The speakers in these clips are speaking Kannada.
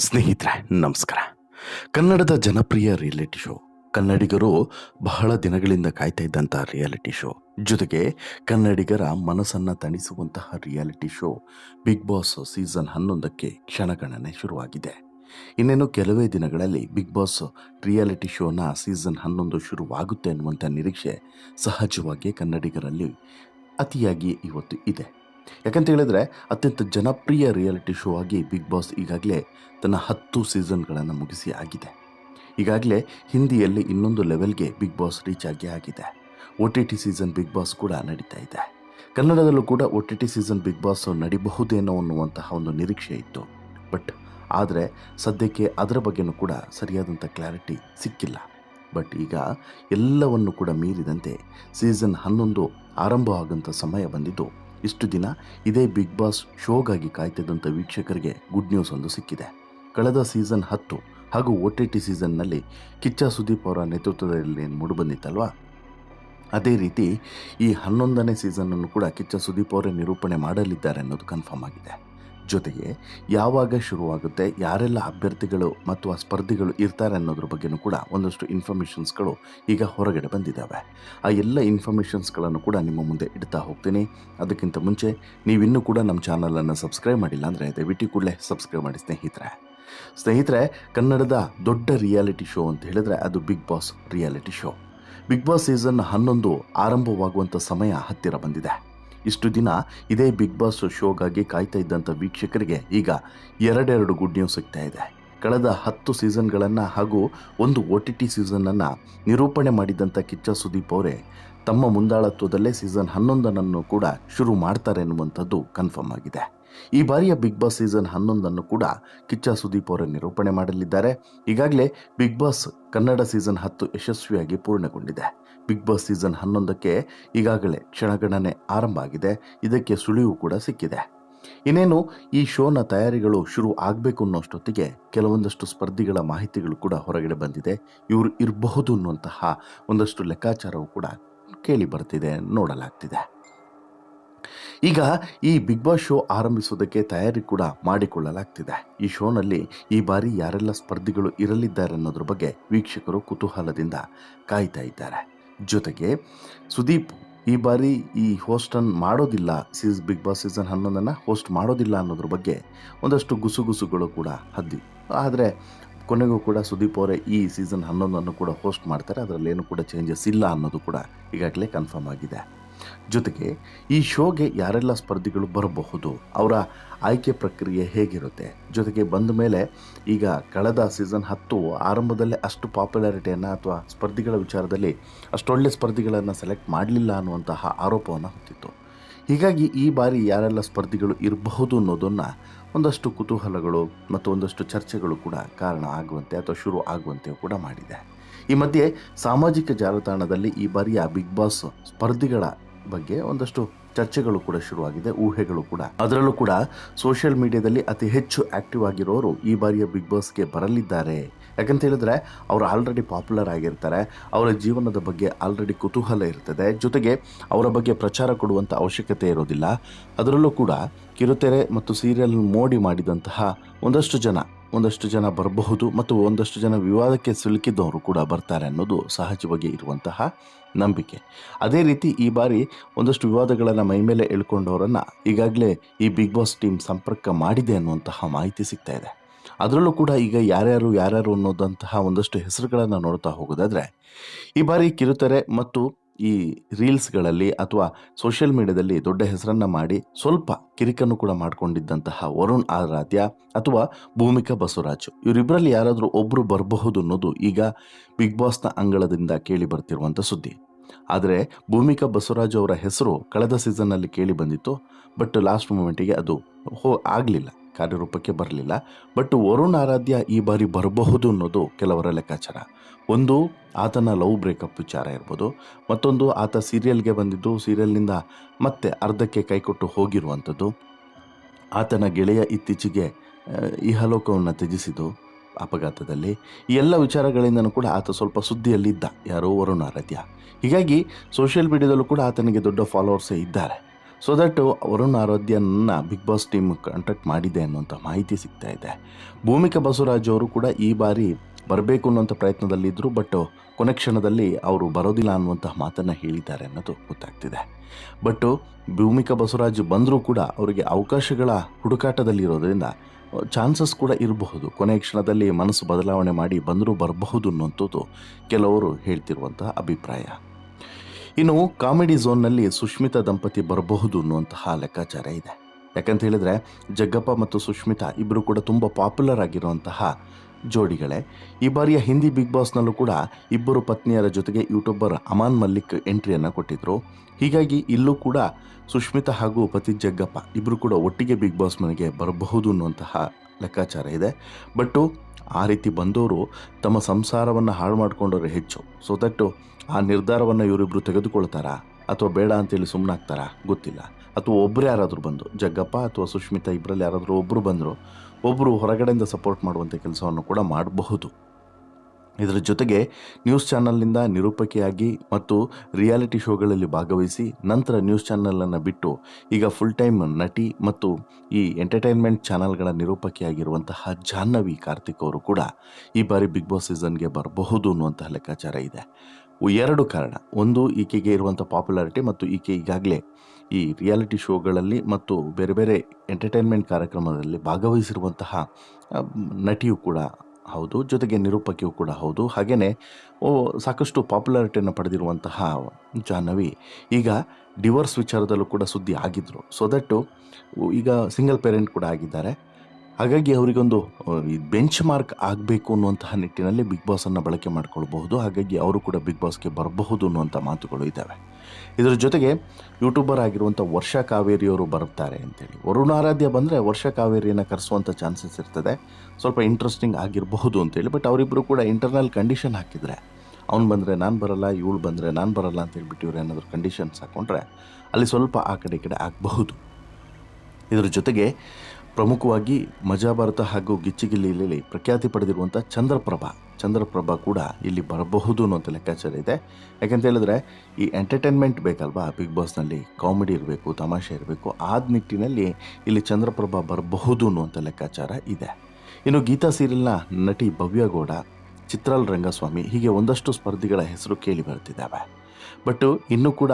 ಸ್ನೇಹಿತರೆ, ನಮಸ್ಕಾರ. ಕನ್ನಡದ ಜನಪ್ರಿಯ ರಿಯಾಲಿಟಿ ಶೋ. ಕನ್ನಡಿಗರು ಬಹಳ ದಿನಗಳಿಂದ ಕಾಯ್ತಾ ಇದ್ದಂತಹ ರಿಯಾಲಿಟಿ ಶೋ. ಜೊತೆಗೆ ಕನ್ನಡಿಗರ ಮನಸ್ಸನ್ನು ತಣಿಸುವಂತಹ reality show Bigg Boss season ಹನ್ನೊಂದಕ್ಕೆ ಕ್ಷಣಗಣನೆ ಶುರುವಾಗಿದೆ. ಇನ್ನೇನು ಕೆಲವೇ ದಿನಗಳಲ್ಲಿ ಬಿಗ್ ಬಾಸ್ ರಿಯಾಲಿಟಿ ಶೋನ ಸೀಸನ್ ಹನ್ನೊಂದು ಶುರುವಾಗುತ್ತೆ ಅನ್ನುವಂಥ ನಿರೀಕ್ಷೆ ಸಹಜವಾಗಿ ಕನ್ನಡಿಗರಲ್ಲಿ ಅತಿಯಾಗಿ ಇವತ್ತು ಇದೆ. ಯಾಕಂತ ಹೇಳಿದ್ರೆ ಅತ್ಯಂತ ಜನಪ್ರಿಯ ರಿಯಾಲಿಟಿ ಶೋ ಆಗಿ ಬಿಗ್ ಬಾಸ್ ಈಗಾಗಲೇ ತನ್ನ ಹತ್ತು ಸೀಸನ್ಗಳನ್ನು ಮುಗಿಸಿ ಆಗಿದೆ. ಈಗಾಗಲೇ ಹಿಂದಿಯಲ್ಲಿ ಇನ್ನೊಂದು ಲೆವೆಲ್ಗೆ ಬಿಗ್ ಬಾಸ್ ರೀಚ್ ಆಗಿ ಆಗಿದೆ. O T T season Bigg Boss ಕೂಡ ನಡೀತಾ ಇದೆ. ಕನ್ನಡದಲ್ಲೂ ಕೂಡ O T T season Bigg Boss ನಡಿಬಹುದೇನೋ ಅನ್ನುವಂತಹ ಒಂದು ನಿರೀಕ್ಷೆ ಇತ್ತು. ಬಟ್ ಆದರೆ ಸದ್ಯಕ್ಕೆ ಅದರ ಬಗ್ಗೆನೂ ಕೂಡ ಸರಿಯಾದಂಥ ಕ್ಲಾರಿಟಿ ಸಿಕ್ಕಿಲ್ಲ. ಬಟ್ ಈಗ ಎಲ್ಲವನ್ನು ಕೂಡ ಮೀರಿದಂತೆ ಸೀಸನ್ ಹನ್ನೊಂದು ಆರಂಭ ಆಗೋಂಥ ಸಮಯ ಬಂದಿದ್ದು ಇಷ್ಟು ದಿನ ಇದೇ ಬಿಗ್ ಬಾಸ್ ಶೋಗಾಗಿ ಕಾಯ್ತಿದ್ದಂಥ ವೀಕ್ಷಕರಿಗೆ ಗುಡ್ ನ್ಯೂಸ್ ಒಂದು ಸಿಕ್ಕಿದೆ. ಕಳೆದ ಸೀಸನ್ ಹತ್ತು ಹಾಗೂ ಒ ಟಿ ಟಿ ಸೀಸನ್ನಲ್ಲಿ ಕಿಚ್ಚ ಸುದೀಪ್ ಅವರ ನೇತೃತ್ವದಲ್ಲಿ ಮೂಡಿಬಂದಿತ್ತಲ್ವಾ? ಅದೇ ರೀತಿ ಈ ಹನ್ನೊಂದನೇ ಸೀಸನನ್ನು ಕೂಡ ಕಿಚ್ಚ ಸುದೀಪ್ ಅವರೇ ನಿರೂಪಣೆ ಮಾಡಲಿದ್ದಾರೆ ಅನ್ನೋದು ಕನ್ಫರ್ಮ್ ಆಗಿದೆ. ಜೊತೆಗೆ ಯಾವಾಗ ಶುರುವಾಗುತ್ತೆ, ಯಾರೆಲ್ಲ ಅಭ್ಯರ್ಥಿಗಳು ಮತ್ತು ಆ ಸ್ಪರ್ಧಿಗಳು ಇರ್ತಾರೆ ಅನ್ನೋದ್ರ ಬಗ್ಗೆನೂ ಕೂಡ ಒಂದಷ್ಟು ಇನ್ಫಾರ್ಮೇಷನ್ಸ್ಗಳು ಈಗ ಹೊರಗಡೆ ಬಂದಿದ್ದಾವೆ. ಆ ಎಲ್ಲ ಇನ್ಫಾರ್ಮೇಷನ್ಸ್ಗಳನ್ನು ಕೂಡ ನಿಮ್ಮ ಮುಂದೆ ಇಡ್ತಾ ಹೋಗ್ತೀನಿ. ಅದಕ್ಕಿಂತ ಮುಂಚೆ ನೀವಿನ್ನೂ ಕೂಡ ನಮ್ಮ ಚಾನಲನ್ನು ಸಬ್ಸ್ಕ್ರೈಬ್ ಮಾಡಿಲ್ಲ ಅಂದರೆ ದಯವಿಟ್ಟು ಕೂಡಲೇ ಸಬ್ಸ್ಕ್ರೈಬ್ ಮಾಡಿ ಸ್ನೇಹಿತರೆ. ಸ್ನೇಹಿತರೆ, ಕನ್ನಡದ ದೊಡ್ಡ ರಿಯಾಲಿಟಿ ಶೋ ಅಂತ ಹೇಳಿದ್ರೆ ಅದು Bigg Boss reality show Bigg Boss season ಹನ್ನೊಂದು ಆರಂಭವಾಗುವಂಥ ಸಮಯ ಹತ್ತಿರ ಬಂದಿದೆ. ಇಷ್ಟು ದಿನ ಇದೇ ಬಿಗ್ ಬಾಸ್ ಶೋಗಾಗಿ ಕಾಯ್ತಾ ಇದ್ದಂಥ ವೀಕ್ಷಕರಿಗೆ ಈಗ ಎರಡೆರಡು ಗುಡ್ ನ್ಯೂಸ್ ಸಿಗ್ತಾ ಇದೆ. ಕಳೆದ ಹತ್ತು ಸೀಸನ್ಗಳನ್ನು ಹಾಗೂ ಒಂದು ಒ ಟಿ ಟಿ ಸೀಸನನ್ನು ನಿರೂಪಣೆ ಮಾಡಿದಂಥ ಕಿಚ್ಚ ಸುದೀಪ್ ಅವರೇ ತಮ್ಮ ಮುಂದಾಳತ್ವದಲ್ಲೇ ಸೀಸನ್ ಹನ್ನೊಂದನನ್ನು ಕೂಡ ಶುರು ಮಾಡ್ತಾರೆ ಎನ್ನುವಂಥದ್ದು ಕನ್ಫರ್ಮ್ ಆಗಿದೆ. ಈ ಬಾರಿಯ ಬಿಗ್ ಬಾಸ್ ಸೀಸನ್ ಹನ್ನೊಂದನ್ನು ಕೂಡ ಕಿಚ್ಚ ಸುದೀಪ್ ಅವರ ನಿರೂಪಣೆ ಮಾಡಲಿದ್ದಾರೆ. ಈಗಾಗಲೇ ಬಿಗ್ ಬಾಸ್ ಕನ್ನಡ ಸೀಸನ್ ಹತ್ತು ಯಶಸ್ವಿಯಾಗಿ ಪೂರ್ಣಗೊಂಡಿದೆ. ಬಿಗ್ ಬಾಸ್ ಸೀಸನ್ ಹನ್ನೊಂದಕ್ಕೆ ಈಗಾಗಲೇ ಕ್ಷಣಗಣನೆ ಆರಂಭ ಆಗಿದೆ. ಇದಕ್ಕೆ ಸುಳಿವು ಕೂಡ ಸಿಕ್ಕಿದೆ. ಇನ್ನೇನು, ಈ ಶೋನ ತಯಾರಿಗಳು ಶುರು ಆಗಬೇಕು ಅನ್ನೋಷ್ಟೊತ್ತಿಗೆ ಕೆಲವೊಂದಷ್ಟು ಸ್ಪರ್ಧಿಗಳ ಮಾಹಿತಿಗಳು ಕೂಡ ಹೊರಗಡೆ ಬಂದಿದೆ. ಇವರು ಇರಬಹುದು ಅನ್ನುವಂತಹ ಒಂದಷ್ಟು ಲೆಕ್ಕಾಚಾರವು ಕೂಡ ಕೇಳಿ ಬರ್ತಿದೆ, ನೋಡಲಾಗ್ತಿದೆ. ಈಗ ಈ ಬಿಗ್ ಬಾಸ್ ಶೋ ಆರಂಭಿಸುವುದಕ್ಕೆ ತಯಾರಿ ಕೂಡ ಮಾಡಿಕೊಳ್ಳಲಾಗ್ತಿದೆ. ಈ ಶೋನಲ್ಲಿ ಈ ಬಾರಿ ಯಾರೆಲ್ಲ ಸ್ಪರ್ಧಿಗಳು ಇರಲಿದ್ದಾರೆ ಅನ್ನೋದ್ರ ಬಗ್ಗೆ ವೀಕ್ಷಕರು ಕುತೂಹಲದಿಂದ ಕಾಯ್ತಾ ಇದ್ದಾರೆ. ಜೊತೆಗೆ ಸುದೀಪ್, ಈ ಬಾರಿ ಈ ಹೋಸ್ಟನ್ನು ಮಾಡೋದಿಲ್ಲ ಸೀಸ್ ಬಿಗ್ ಬಾಸ್ ಸೀಸನ್ ಹನ್ನೊಂದನ್ನು ಹೋಸ್ಟ್ ಮಾಡೋದಿಲ್ಲ ಅನ್ನೋದ್ರ ಬಗ್ಗೆ ಒಂದಷ್ಟು ಗುಸುಗುಸುಗಳು ಕೂಡ ಹದ್ದಿ, ಆದರೆ ಕೊನೆಗೂ ಕೂಡ ಸುದೀಪ್ ಅವರೇ ಈ ಸೀಸನ್ ಹನ್ನೊಂದನ್ನು ಕೂಡ ಹೋಸ್ಟ್ ಮಾಡ್ತಾರೆ. ಅದರಲ್ಲಿ ಏನು ಕೂಡ ಚೇಂಜಸ್ ಇಲ್ಲ ಅನ್ನೋದು ಕೂಡ ಈಗಾಗಲೇ ಕನ್ಫರ್ಮ್ ಆಗಿದೆ. ಜೊತೆಗೆ ಈ ಶೋಗೆ ಯಾರೆಲ್ಲ ಸ್ಪರ್ಧಿಗಳು ಬರಬಹುದು, ಅವರ ಆಯ್ಕೆ ಪ್ರಕ್ರಿಯೆ ಹೇಗಿರುತ್ತೆ? ಜೊತೆಗೆ ಬಂದ ಮೇಲೆ ಈಗ ಕಳೆದ ಸೀಸನ್ ಹತ್ತು ಆರಂಭದಲ್ಲೇ ಅಷ್ಟು ಪಾಪ್ಯುಲಾರಿಟಿಯನ್ನು ಅಥವಾ ಸ್ಪರ್ಧಿಗಳ ವಿಚಾರದಲ್ಲಿ ಅಷ್ಟೊಳ್ಳೆ ಸ್ಪರ್ಧಿಗಳನ್ನು ಸೆಲೆಕ್ಟ್ ಮಾಡಲಿಲ್ಲ ಅನ್ನುವಂತಹ ಆರೋಪವನ್ನು ಹೊತ್ತಿತ್ತು. ಹೀಗಾಗಿ ಈ ಬಾರಿ ಯಾರೆಲ್ಲ ಸ್ಪರ್ಧಿಗಳು ಇರಬಹುದು ಅನ್ನೋದನ್ನು ಒಂದಷ್ಟು ಕುತೂಹಲಗಳು ಮತ್ತು ಒಂದಷ್ಟು ಚರ್ಚೆಗಳು ಕೂಡ ಕಾರಣ ಆಗುವಂತೆ ಅಥವಾ ಶುರು ಆಗುವಂತೆ ಕೂಡ ಮಾಡಿದೆ. ಈ ಮಧ್ಯೆ ಸಾಮಾಜಿಕ ಜಾಲತಾಣದಲ್ಲಿ ಈ ಬಾರಿಯ ಬಿಗ್ ಬಾಸ್ ಸ್ಪರ್ಧಿಗಳ ಬಗ್ಗೆ ಒಂದಷ್ಟು ಚರ್ಚೆಗಳು ಕೂಡ ಶುರುವಾಗಿದೆ, ಊಹೆಗಳು ಕೂಡ. ಅದರಲ್ಲೂ ಕೂಡ ಸೋಷಿಯಲ್ ಮೀಡಿಯಾದಲ್ಲಿ ಅತಿ ಹೆಚ್ಚು ಆಕ್ಟಿವ್ ಆಗಿರೋರು ಈ ಬಾರಿಯ ಬಿಗ್ ಬಾಸ್ಗೆ ಬರಲಿದ್ದಾರೆ. ಯಾಕಂತ ಹೇಳಿದ್ರೆ, ಅವರು ಆಲ್ರೆಡಿ ಪಾಪ್ಯುಲರ್ ಆಗಿರ್ತಾರೆ, ಅವರ ಜೀವನದ ಬಗ್ಗೆ ಆಲ್ರೆಡಿ ಕುತೂಹಲ ಇರ್ತದೆ. ಜೊತೆಗೆ ಅವರ ಬಗ್ಗೆ ಪ್ರಚಾರ ಕೊಡುವಂಥ ಅವಶ್ಯಕತೆ ಇರೋದಿಲ್ಲ. ಅದರಲ್ಲೂ ಕೂಡ ಕಿರುತೆರೆ ಮತ್ತು ಸೀರಿಯಲ್ ಮೋಡಿ ಮಾಡಿದಂತಹ ಒಂದಷ್ಟು ಜನ ಒಂದಷ್ಟು ಜನ ಬರಬಹುದು ಮತ್ತು ಒಂದಷ್ಟು ಜನ ವಿವಾದಕ್ಕೆ ಸಿಲುಕಿದ್ದವರು ಕೂಡ ಬರ್ತಾರೆ ಅನ್ನೋದು ಸಹಜವಾಗಿ ಇರುವಂತಹ ನಂಬಿಕೆ. ಅದೇ ರೀತಿ ಈ ಬಾರಿ ಒಂದಷ್ಟು ವಿವಾದಗಳನ್ನು ಮೈಮೇಲೆ ಎಳ್ಕೊಂಡವರನ್ನು ಈಗಾಗಲೇ ಈ ಬಿಗ್ ಬಾಸ್ ಟೀಮ್ ಸಂಪರ್ಕ ಮಾಡಿದೆ ಅನ್ನುವಂತಹ ಮಾಹಿತಿ ಸಿಗ್ತಾ ಇದೆ. ಅದರಲ್ಲೂ ಕೂಡ ಈಗ ಯಾರ್ಯಾರು ಯಾರ್ಯಾರು ಅನ್ನೋದಂತಹ ಒಂದಷ್ಟು ಹೆಸರುಗಳನ್ನು ನೋಡ್ತಾ ಹೋಗೋದಾದರೆ ಈ ಬಾರಿ ಕಿರುತೆರೆ ಮತ್ತು ಈ ರೀಲ್ಸ್ಗಳಲ್ಲಿ ಅಥವಾ ಸೋಷಿಯಲ್ ಮೀಡಿಯಾದಲ್ಲಿ ದೊಡ್ಡ ಹೆಸರನ್ನು ಮಾಡಿ ಸ್ವಲ್ಪ ಕಿರಿಕನ್ನು ಕೂಡ ಮಾಡಿಕೊಂಡಿದ್ದಂತಹ ವರುಣ್ ಆರಾಧ್ಯ ಅಥವಾ ಭೂಮಿಕಾ ಬಸವರಾಜ್. ಇವರಿಬ್ಬರಲ್ಲಿ ಯಾರಾದರೂ ಒಬ್ಬರು ಬರಬಹುದು ಅನ್ನೋದು ಈಗ ಬಿಗ್ ಬಾಸ್ನ ಅಂಗಳದಿಂದ ಕೇಳಿ ಬರ್ತಿರುವಂಥ ಸುದ್ದಿ. ಆದರೆ ಭೂಮಿಕಾ ಬಸವರಾಜ್ ಅವರ ಹೆಸರು ಕಳೆದ ಸೀಸನ್ನಲ್ಲಿ ಕೇಳಿ ಬಂದಿತ್ತು. ಬಟ್ ಲಾಸ್ಟ್ ಮೂಮೆಂಟಿಗೆ ಅದು ಹೋ, ಆಗಲಿಲ್ಲ, ಕಾರ್ಯರೂಪಕ್ಕೆ ಬರಲಿಲ್ಲ. ಬಟ್ ವರುಣ್ ಆರಾಧ್ಯ ಈ ಬಾರಿ ಬರಬಹುದು ಅನ್ನೋದು ಕೆಲವರ ಲೆಕ್ಕಾಚಾರ. ಒಂದು ಆತನ ಲವ್ ಬ್ರೇಕಪ್ ವಿಚಾರ ಇರ್ಬೋದು, ಮತ್ತೊಂದು ಆತ ಸೀರಿಯಲ್ಗೆ ಬಂದಿದ್ದು ಸೀರಿಯಲ್ನಿಂದ ಮತ್ತೆ ಅರ್ಧಕ್ಕೆ ಕೈಕೊಟ್ಟು ಹೋಗಿರುವಂಥದ್ದು. ಆತನ ಗೆಳೆಯ ಇತ್ತೀಚೆಗೆ ಇಹಲೋಕವನ್ನು ತ್ಯಜಿಸಿದ್ದು ಅಪಘಾತದಲ್ಲಿ. ಈ ಎಲ್ಲ ವಿಚಾರಗಳಿಂದನೂ ಕೂಡ ಆತ ಸ್ವಲ್ಪ ಸುದ್ದಿಯಲ್ಲಿದ್ದ, ಯಾರೋ ವರುಣ ಆರಾಧ್ಯ. ಹೀಗಾಗಿ ಸೋಷಿಯಲ್ ಮೀಡಿಯಾದಲ್ಲೂ ಕೂಡ ಆತನಿಗೆ ದೊಡ್ಡ ಫಾಲೋವರ್ಸೇ ಇದ್ದಾರೆ. ಸೊ ದಟ್ ವರುಣ್ ಆರಾಧ್ಯನ ಬಿಗ್ ಬಾಸ್ ಟೀಮ್ ಕಾಂಟ್ಯಾಕ್ಟ್ ಮಾಡಿದೆ ಅನ್ನುವಂಥ ಮಾಹಿತಿ ಸಿಗ್ತಾ ಇದೆ. ಭೂಮಿಕಾ ಬಸವರಾಜ್ ಅವರು ಕೂಡ ಈ ಬಾರಿ ಬರಬೇಕು ಅನ್ನುವಂಥ ಪ್ರಯತ್ನದಲ್ಲಿದ್ದರು ಬಟ್ ಕೊನೆ ಕ್ಷಣದಲ್ಲಿ ಅವರು ಬರೋದಿಲ್ಲ ಅನ್ನುವಂತಹ ಮಾತನ್ನು ಹೇಳಿದ್ದಾರೆ ಅನ್ನೋದು ಗೊತ್ತಾಗ್ತಿದೆ. ಬಟ್ ಭೂಮಿಕಾ ಬಸವರಾಜ್ ಬಂದರೂ ಕೂಡ ಅವರಿಗೆ ಅವಕಾಶಗಳ ಹುಡುಕಾಟದಲ್ಲಿರೋದ್ರಿಂದ ಚಾನ್ಸಸ್ ಕೂಡ ಇರಬಹುದು. ಕೊನೆ ಕ್ಷಣದಲ್ಲಿ ಮನಸ್ಸು ಬದಲಾವಣೆ ಮಾಡಿ ಬಂದರೂ ಬರಬಹುದು ಅನ್ನುವಂಥದ್ದು ಕೆಲವರು ಹೇಳ್ತಿರುವಂತಹ ಅಭಿಪ್ರಾಯ. ಇನ್ನು ಕಾಮಿಡಿ ಝೋನ್ನಲ್ಲಿ ಸುಷ್ಮಿತಾ ದಂಪತಿ ಬರಬಹುದು ಅನ್ನುವಂತಹ ಲೆಕ್ಕಾಚಾರ ಇದೆ. ಯಾಕಂತ ಹೇಳಿದ್ರೆ ಜಗ್ಗಪ್ಪ ಮತ್ತು ಸುಷ್ಮಿತಾ ಇಬ್ಬರು ಕೂಡ ತುಂಬ ಪಾಪ್ಯುಲರ್ ಆಗಿರುವಂತಹ ಜೋಡಿಗಳೇ. ಈ ಬಾರಿಯ ಹಿಂದಿ ಬಿಗ್ ಬಾಸ್ನಲ್ಲೂ ಕೂಡ ಇಬ್ಬರು ಪತ್ನಿಯರ ಜೊತೆಗೆ ಯೂಟ್ಯೂಬರ್ ಅಮಾನ್ ಮಲ್ಲಿಕ್ ಎಂಟ್ರಿಯನ್ನು ಕೊಟ್ಟಿದ್ರು. ಹೀಗಾಗಿ ಇಲ್ಲೂ ಕೂಡ ಸುಷ್ಮಿತಾ ಹಾಗೂ ಪತಿ ಜಗ್ಗಪ್ಪ ಇಬ್ಬರು ಕೂಡ ಒಟ್ಟಿಗೆ ಬಿಗ್ ಬಾಸ್ ಮನೆಗೆ ಬರಬಹುದು ಅನ್ನುವಂತಹ ಲೆಕ್ಕಾಚಾರ ಇದೆ. ಬಟ್ಟು ಆ ರೀತಿ ಬಂದವರು ತಮ್ಮ ಸಂಸಾರವನ್ನು ಹಾಳು ಮಾಡಿಕೊಂಡವರು ಹೆಚ್ಚು. ಸೊ ದಟ್ಟು ಆ ನಿರ್ಧಾರವನ್ನು ಇವರಿಬ್ಬರು ತೆಗೆದುಕೊಳ್ತಾರಾ ಅಥವಾ ಬೇಡ ಅಂತೇಳಿ ಸುಮ್ಮನಾಗ್ತಾರಾ ಗೊತ್ತಿಲ್ಲ. ಅಥವಾ ಒಬ್ಬರು ಯಾರಾದರೂ ಬಂದು ಜಗ್ಗಪ್ಪ ಅಥವಾ ಸುಷ್ಮಿತಾ ಇಬ್ಬರಲ್ಲಿ ಯಾರಾದರೂ ಒಬ್ಬರು ಬಂದರು ಒಬ್ಬರು ಹೊರಗಡೆಯಿಂದ ಸಪೋರ್ಟ್ ಮಾಡುವಂಥ ಕೆಲಸವನ್ನು ಕೂಡ ಮಾಡಬಹುದು. ಇದರ ಜೊತೆಗೆ ನ್ಯೂಸ್ ಚಾನಲ್ನಿಂದ ನಿರೂಪಕಿಯಾಗಿ ಮತ್ತು ರಿಯಾಲಿಟಿ ಶೋಗಳಲ್ಲಿ ಭಾಗವಹಿಸಿ ನಂತರ ನ್ಯೂಸ್ ಚಾನಲನ್ನು ಬಿಟ್ಟು ಈಗ ಫುಲ್ ಟೈಮ್ ನಟಿ ಮತ್ತು ಈ ಎಂಟರ್ಟೈನ್ಮೆಂಟ್ ಚಾನಲ್ಗಳ ನಿರೂಪಕಿಯಾಗಿರುವಂತಹ ಜಾಹ್ನವಿ ಕಾರ್ತಿಕ್ ಅವರು ಕೂಡ ಈ ಬಾರಿ ಬಿಗ್ ಬಾಸ್ ಸೀಸನ್ಗೆ ಬರಬಹುದು ಅನ್ನುವಂತಹ ಲೆಕ್ಕಾಚಾರ ಇದೆ. ಎರಡು ಕಾರಣ. ಒಂದು, ಈಕೆಗೆ ಇರುವಂಥ ಪಾಪ್ಯುಲಾರಿಟಿ ಮತ್ತು ಈಕೆ ಈಗಾಗಲೇ ಈ ರಿಯಾಲಿಟಿ ಶೋಗಳಲ್ಲಿ ಮತ್ತು ಬೇರೆ ಬೇರೆ ಎಂಟರ್ಟೈನ್ಮೆಂಟ್ ಕಾರ್ಯಕ್ರಮದಲ್ಲಿ ಭಾಗವಹಿಸಿರುವಂತಹ ನಟಿಯೂ ಕೂಡ ಹೌದು, ಜೊತೆಗೆ ನಿರೂಪಕಿಯೂ ಕೂಡ ಹೌದು. ಹಾಗೆಯೇ ಓ, ಸಾಕಷ್ಟು ಪಾಪ್ಯುಲಾರಿಟಿಯನ್ನು ಪಡೆದಿರುವಂತಹ ಜಾಹ್ನವಿ ಈಗ ಡಿವೋರ್ಸ್ ವಿಚಾರದಲ್ಲೂ ಕೂಡ ಸುದ್ದಿ ಆಗಿದ್ದರು ಸೊ ದಟ್ಟು ಈಗ ಸಿಂಗಲ್ ಪೇರೆಂಟ್ ಕೂಡ ಆಗಿದ್ದಾರೆ. ಹಾಗಾಗಿ ಅವರಿಗೊಂದು ಬೆಂಚ್ ಮಾರ್ಕ್ ಆಗಬೇಕು ಅನ್ನುವಂತಹ ನಿಟ್ಟಿನಲ್ಲಿ ಬಿಗ್ ಬಾಸನ್ನು ಬಳಕೆ ಮಾಡಿಕೊಳ್ಬಹುದು. ಹಾಗಾಗಿ ಅವರು ಕೂಡ ಬಿಗ್ ಬಾಸ್ಗೆ ಬರಬಹುದು ಅನ್ನುವಂಥ ಮಾತುಗಳು ಇದ್ದಾವೆ ಇದರ ಜೊತೆಗೆ ಯೂಟ್ಯೂಬರ್ ಆಗಿರುವಂಥ ವರ್ಷ ಕಾವೇರಿಯವರು ಬರುತ್ತಾರೆ ಅಂತೇಳಿ. ವರುಣ ಆರಾಧ್ಯ ಬಂದರೆ ವರ್ಷ ಕಾವೇರಿಯನ್ನು ಕರೆಸುವಂಥ ಚಾನ್ಸಸ್ ಇರ್ತದೆ. ಸ್ವಲ್ಪ ಇಂಟ್ರೆಸ್ಟಿಂಗ್ ಆಗಿರಬಹುದು ಅಂತೇಳಿ. ಬಟ್ ಅವರಿಬ್ಬರು ಕೂಡ ಇಂಟರ್ನಲ್ ಕಂಡೀಷನ್ ಹಾಕಿದರೆ, ಅವ್ನು ಬಂದರೆ ನಾನು ಬರಲ್ಲ, ಇವಳು ಬಂದರೆ ನಾನು ಬರಲ್ಲ ಅಂತ ಹೇಳ್ಬಿಟ್ಟು ಇವ್ರು ಏನಾದರೂ ಕಂಡೀಷನ್ಸ್ ಹಾಕ್ಕೊಂಡ್ರೆ ಅಲ್ಲಿ ಸ್ವಲ್ಪ ಆ ಕಡೆ ಈ ಕಡೆ ಆಗಬಹುದು. ಇದರ ಜೊತೆಗೆ ಪ್ರಮುಖವಾಗಿ ಮಜಾ ಭಾರತ ಹಾಗೂ ಗಿಚ್ಚಿಗಿಲ್ಲಿಯಲ್ಲಿ ಪ್ರಖ್ಯಾತಿ ಪಡೆದಿರುವಂಥ ಚಂದ್ರಪ್ರಭಾ. ಚಂದ್ರಪ್ರಭಾ ಕೂಡ ಇಲ್ಲಿ ಬರಬಹುದು ಅನ್ನೋಂಥ ಲೆಕ್ಕಾಚಾರ ಇದೆ. ಯಾಕಂತ ಹೇಳಿದ್ರೆ ಈ ಎಂಟರ್ಟೈನ್ಮೆಂಟ್ ಬೇಕಲ್ವಾ? ಬಿಗ್ ಬಾಸ್ನಲ್ಲಿ ಕಾಮಿಡಿ ಇರಬೇಕು, ತಮಾಷೆ ಇರಬೇಕು, ಆದ ನಿಟ್ಟಿನಲ್ಲಿ ಇಲ್ಲಿ ಚಂದ್ರಪ್ರಭಾ ಬರಬಹುದು ಅನ್ನುವಂಥ ಲೆಕ್ಕಾಚಾರ ಇದೆ. ಇನ್ನು ಗೀತಾ ಸೀರಿಯಲ್ನ ನಟಿ ಭವ್ಯಗೌಡ ಚಿತ್ರಾಲ್ ರಂಗಸ್ವಾಮಿ ಹೀಗೆ ಒಂದಷ್ಟು ಸ್ಪರ್ಧಿಗಳ ಹೆಸರು ಕೇಳಿ ಬರ್ತಿದ್ದಾವೆ ಬಟ್ ಇನ್ನೂ ಕೂಡ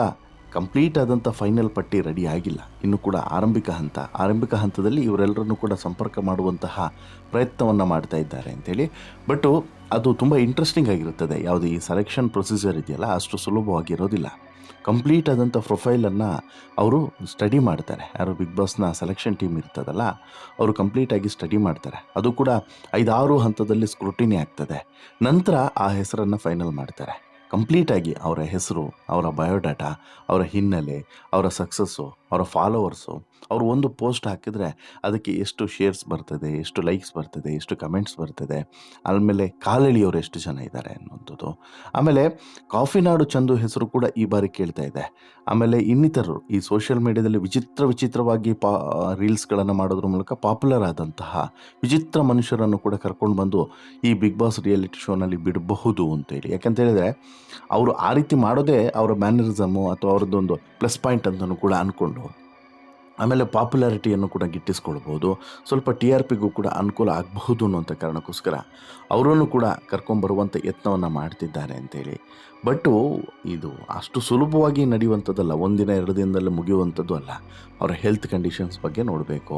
ಕಂಪ್ಲೀಟ್ ಆದಂಥ ಫೈನಲ್ ಪಟ್ಟಿ ರೆಡಿ ಆಗಿಲ್ಲ. ಇನ್ನು ಕೂಡ ಆರಂಭಿಕ ಹಂತ. ಆರಂಭಿಕ ಹಂತದಲ್ಲಿ ಇವರೆಲ್ಲರನ್ನು ಕೂಡ ಸಂಪರ್ಕ ಮಾಡುವಂತಹ ಪ್ರಯತ್ನವನ್ನು ಮಾಡ್ತಾ ಇದ್ದಾರೆ ಅಂತೇಳಿ. ಬಟ್ಟು ಅದು ತುಂಬ ಇಂಟ್ರೆಸ್ಟಿಂಗ್ ಆಗಿರುತ್ತದೆ. ಯಾವುದು ಈ ಸೆಲೆಕ್ಷನ್ ಪ್ರೊಸೀಜರ್ ಇದೆಯಲ್ಲ, ಅಷ್ಟು ಸುಲಭವಾಗಿರೋದಿಲ್ಲ. ಕಂಪ್ಲೀಟ್ ಆದಂಥ ಪ್ರೊಫೈಲನ್ನು ಅವರು ಸ್ಟಡಿ ಮಾಡ್ತಾರೆ. ಯಾರು ಬಿಗ್ ಬಾಸ್ನ ಸೆಲೆಕ್ಷನ್ ಟೀಮ್ ಇರ್ತದಲ್ಲ, ಅವರು ಕಂಪ್ಲೀಟಾಗಿ ಸ್ಟಡಿ ಮಾಡ್ತಾರೆ. ಅದು ಕೂಡ ಐದಾರು ಹಂತದಲ್ಲಿ ಸ್ಕ್ರೂಟಿನಿ ಆಗ್ತದೆ. ನಂತರ ಆ ಹೆಸರನ್ನು ಫೈನಲ್ ಮಾಡ್ತಾರೆ. ಕಂಪ್ಲೀಟಾಗಿ ಅವರ ಹೆಸರು ಅವರ ಬಯೋಡಾಟಾ ಅವರ ಹಿನ್ನೆಲೆ ಅವರ ಸಕ್ಸಸ್ಸು ಅವರ ಫಾಲೋವರ್ಸು ಅವರು ಒಂದು ಪೋಸ್ಟ್ ಹಾಕಿದರೆ ಅದಕ್ಕೆ ಎಷ್ಟು ಶೇರ್ಸ್ ಬರ್ತದೆ, ಎಷ್ಟು ಲೈಕ್ಸ್ ಬರ್ತದೆ, ಎಷ್ಟು ಕಮೆಂಟ್ಸ್ ಬರ್ತದೆ, ಆಮೇಲೆ ಕಾಲೆಳಿಯವರು ಎಷ್ಟು ಜನ ಇದ್ದಾರೆ ಅನ್ನುವಂಥದ್ದು. ಆಮೇಲೆ ಕಾಫಿನಾಡು ಚಂದು ಹೆಸರು ಕೂಡ ಈ ಬಾರಿ ಕೇಳ್ತಾ ಇದೆ. ಆಮೇಲೆ ಇನ್ನಿತರರು ಈ ಸೋಷಿಯಲ್ ಮೀಡಿಯಾದಲ್ಲಿ ವಿಚಿತ್ರ ವಿಚಿತ್ರವಾಗಿ ಪಾ ರೀಲ್ಸ್ಗಳನ್ನು ಮಾಡೋದ್ರ ಮೂಲಕ ಪಾಪ್ಯುಲರ್ ಆದಂತಹ ವಿಚಿತ್ರ ಮನುಷ್ಯರನ್ನು ಕೂಡ ಕರ್ಕೊಂಡು ಬಂದು ಈ ಬಿಗ್ ಬಾಸ್ ರಿಯಾಲಿಟಿ ಶೋನಲ್ಲಿ ಬಿಡಬಹುದು ಅಂತೇಳಿ. ಯಾಕಂತ ಹೇಳಿದ್ರೆ ಅವರು ಆ ರೀತಿ ಮಾಡೋದೇ ಅವರ ಮ್ಯಾನರಿಸಮು ಅಥವಾ ಅವ್ರದ್ದೊಂದು ಪ್ಲಸ್ ಪಾಯಿಂಟ್ ಅಂತಲೂ ಕೂಡ ಅಂದ್ಕೊಂಡು ಆಮೇಲೆ ಪಾಪ್ಯುಲಾರಿಟಿಯನ್ನು ಕೂಡ ಗಿಟ್ಟಿಸ್ಕೊಳ್ಬೋದು. ಸ್ವಲ್ಪ ಟಿ ಆರ್ ಪಿಗೂ ಕೂಡ ಅನುಕೂಲ ಆಗಬಹುದು ಅನ್ನುವಂಥ ಕಾರಣಕ್ಕೋಸ್ಕರ ಅವರನ್ನು ಕೂಡ ಕರ್ಕೊಂಬರುವಂಥ ಯತ್ನವನ್ನು ಮಾಡ್ತಿದ್ದಾರೆ ಅಂತೇಳಿ. ಬಟ್ಟು ಇದು ಅಷ್ಟು ಸುಲಭವಾಗಿ ನಡೆಯುವಂಥದ್ದಲ್ಲ, ಒಂದಿನ, ಎರಡು ದಿನದಲ್ಲಿ ಮುಗಿಯುವಂಥದ್ದು ಅಲ್ಲ. ಅವರ ಹೆಲ್ತ್ ಕಂಡೀಷನ್ಸ್ ಬಗ್ಗೆ ನೋಡಬೇಕು,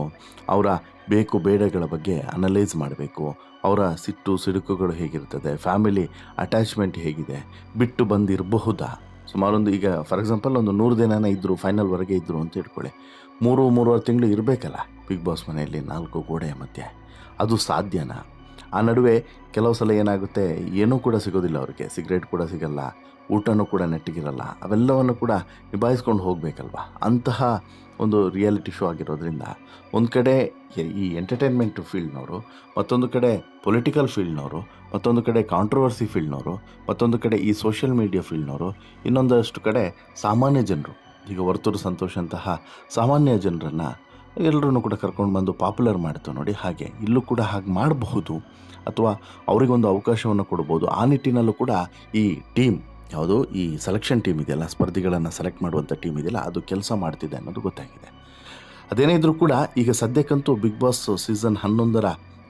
ಅವರ ಬೇಕು ಬೇಡಗಳ ಬಗ್ಗೆ ಅನಲೈಸ್ ಮಾಡಬೇಕು, ಅವರ ಸಿಟ್ಟು, ಸಿಡುಕುಗಳು ಹೇಗಿರ್ತದೆ, ಫ್ಯಾಮಿಲಿ ಅಟ್ಯಾಚ್ಮೆಂಟ್ ಹೇಗಿದೆ, ಬಿಟ್ಟು ಬಂದಿರಬಹುದಾ? ಸುಮಾರೊಂದು ಈಗ ಫಾರ್ ಎಕ್ಸಾಂಪಲ್ ಒಂದು ನೂರು ದಿನನ ಇದ್ದರು ಫೈನಲ್ವರೆಗೆ ಇದ್ದರು ಅಂತ ಇಟ್ಕೊಳ್ಳಿ. ಮೂರು, ಮೂರುವರೆ ತಿಂಗಳು ಇರಬೇಕಲ್ಲ ಬಿಗ್ ಬಾಸ್ ಮನೆಯಲ್ಲಿ ನಾಲ್ಕು ಗೋಡೆಯ ಮಧ್ಯೆ. ಅದು ಸಾಧ್ಯನಾ? ಆ ನಡುವೆ ಕೆಲವು ಸಲ ಏನಾಗುತ್ತೆ, ಏನೂ ಕೂಡ ಸಿಗೋದಿಲ್ಲ ಅವ್ರಿಗೆ ಸಿಗರೇಟ್ ಕೂಡ ಸಿಗಲ್ಲ, ಊಟನೂ ಕೂಡ ನೆಟ್ಟಿಗಿರಲ್ಲ, ಅವೆಲ್ಲವನ್ನು ಕೂಡ ನಿಭಾಯಿಸ್ಕೊಂಡು ಹೋಗಬೇಕಲ್ವ? ಅಂತಹ ಒಂದು ರಿಯಾಲಿಟಿ ಶೋ ಆಗಿರೋದ್ರಿಂದ, ಒಂದು ಕಡೆ ಈ ಎಂಟರ್ಟೈನ್ಮೆಂಟ್ ಫೀಲ್ಡ್ನವರು ಮತ್ತೊಂದು ಕಡೆ ಪೊಲಿಟಿಕಲ್ ಫೀಲ್ಡ್ನವರು ಮತ್ತೊಂದು ಕಡೆ ಕಾಂಟ್ರವರ್ಸಿ ಫೀಲ್ಡ್ನವರು ಮತ್ತೊಂದು ಕಡೆ ಈ ಸೋಷಿಯಲ್ ಮೀಡಿಯಾ ಫೀಲ್ಡ್ನವರು ಇನ್ನೊಂದಷ್ಟು ಕಡೆ ಸಾಮಾನ್ಯ ಜನರು. ಈಗ ವರ್ತೂರು ಸಂತೋಷ್ ಅಂತಹ ಸಾಮಾನ್ಯ ಜನರನ್ನು ಎಲ್ಲರನ್ನು ಕೂಡ ಕರ್ಕೊಂಡು ಬಂದು ಪಾಪ್ಯುಲರ್ ಮಾಡ್ತೇವೆ ನೋಡಿ, ಹಾಗೆ ಇಲ್ಲೂ ಕೂಡ ಹಾಗೆ ಮಾಡಬಹುದು ಅಥವಾ ಅವರಿಗೊಂದು ಅವಕಾಶವನ್ನು ಕೊಡ್ಬೋದು. ಆ ನಿಟ್ಟಿನಲ್ಲೂ ಕೂಡ ಈ ಟೀಮ್ ಯಾವುದು? ಈ ಸೆಲೆಕ್ಷನ್ ಟೀಮ್ ಇದೆಯಲ್ಲ, ಸ್ಪರ್ಧಿಗಳನ್ನು ಸೆಲೆಕ್ಟ್ ಮಾಡುವಂಥ ಟೀಮ್ ಇದೆಯಲ್ಲ, ಅದು ಕೆಲಸ ಮಾಡ್ತಿದೆ ಅನ್ನೋದು ಗೊತ್ತಾಗಿದೆ. ಅದೇನೇ ಇದ್ರೂ ಕೂಡ ಈಗ ಸದ್ಯಕ್ಕಂತೂ ಬಿಗ್ ಬಾಸ್ ಸೀಸನ್ ಹನ್ನೊಂದರ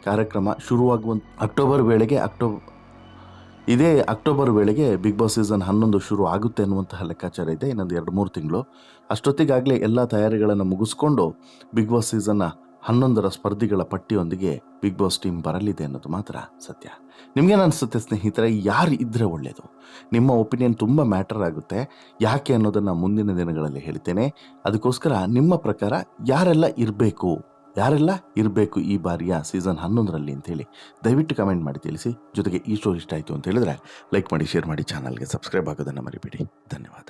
ಕಾರ್ಯಕ್ರಮ ಶುರುವಾಗುವ ಅಕ್ಟೋಬರ್ ವೇಳೆಗೆ ಅಕ್ಟೋಬರ್ ಇದೇ ಅಕ್ಟೋಬರ್ ವೇಳೆಗೆ ಬಿಗ್ ಬಾಸ್ ಸೀಸನ್ ಹನ್ನೊಂದು ಶುರು ಆಗುತ್ತೆ ಅನ್ನುವಂತಹ ಲೆಕ್ಕಾಚಾರ ಇದೆ. ಇನ್ನೊಂದು ಎರಡು ಮೂರು ತಿಂಗಳು. ಅಷ್ಟೊತ್ತಿಗಾಗಲೇ ಎಲ್ಲ ತಯಾರಿಗಳನ್ನು ಮುಗಿಸ್ಕೊಂಡು ಬಿಗ್ ಬಾಸ್ ಸೀಸನ್ನ ಹನ್ನೊಂದರ ಸ್ಪರ್ಧಿಗಳ ಪಟ್ಟಿಯೊಂದಿಗೆ ಬಿಗ್ ಬಾಸ್ ಟೀಮ್ ಬರಲಿದೆ ಅನ್ನೋದು ಮಾತ್ರ ಸತ್ಯ. ನಿಮಗೇನು ಅನಿಸುತ್ತೆ ಸ್ನೇಹಿತರೆ? ಯಾರು ಇದ್ದರೆ ಒಳ್ಳೆಯದು ನಿಮ್ಮ ಒಪಿನಿಯನ್ ತುಂಬ ಮ್ಯಾಟರ್ ಆಗುತ್ತೆ. ಯಾಕೆ ಅನ್ನೋದನ್ನು ಮುಂದಿನ ದಿನಗಳಲ್ಲಿ ಹೇಳ್ತೇನೆ. ಅದಕ್ಕೋಸ್ಕರ ನಿಮ್ಮ ಪ್ರಕಾರ ಯಾರೆಲ್ಲ ಇರಬೇಕು? ಯಾರೆಲ್ಲ ಇರಬೇಕು ಈ ಬಾರಿಯ ಸೀಸನ್ ಹನ್ನೊಂದರಲ್ಲಿ ಅಂತೇಳಿ ದಯವಿಟ್ಟು ಕಮೆಂಟ್ ಮಾಡಿ ತಿಳಿಸಿ. ಜೊತೆಗೆ ಈ ಶೋ ಇಷ್ಟ ಆಯಿತು ಅಂತ ಹೇಳಿದ್ರೆ ಲೈಕ್ ಮಾಡಿ, ಶೇರ್ ಮಾಡಿ, ಚಾನಲ್ಗೆ ಸಬ್ಸ್ಕ್ರೈಬ್ ಆಗೋದನ್ನು ಮರಿಬೇಡಿ. ಧನ್ಯವಾದ.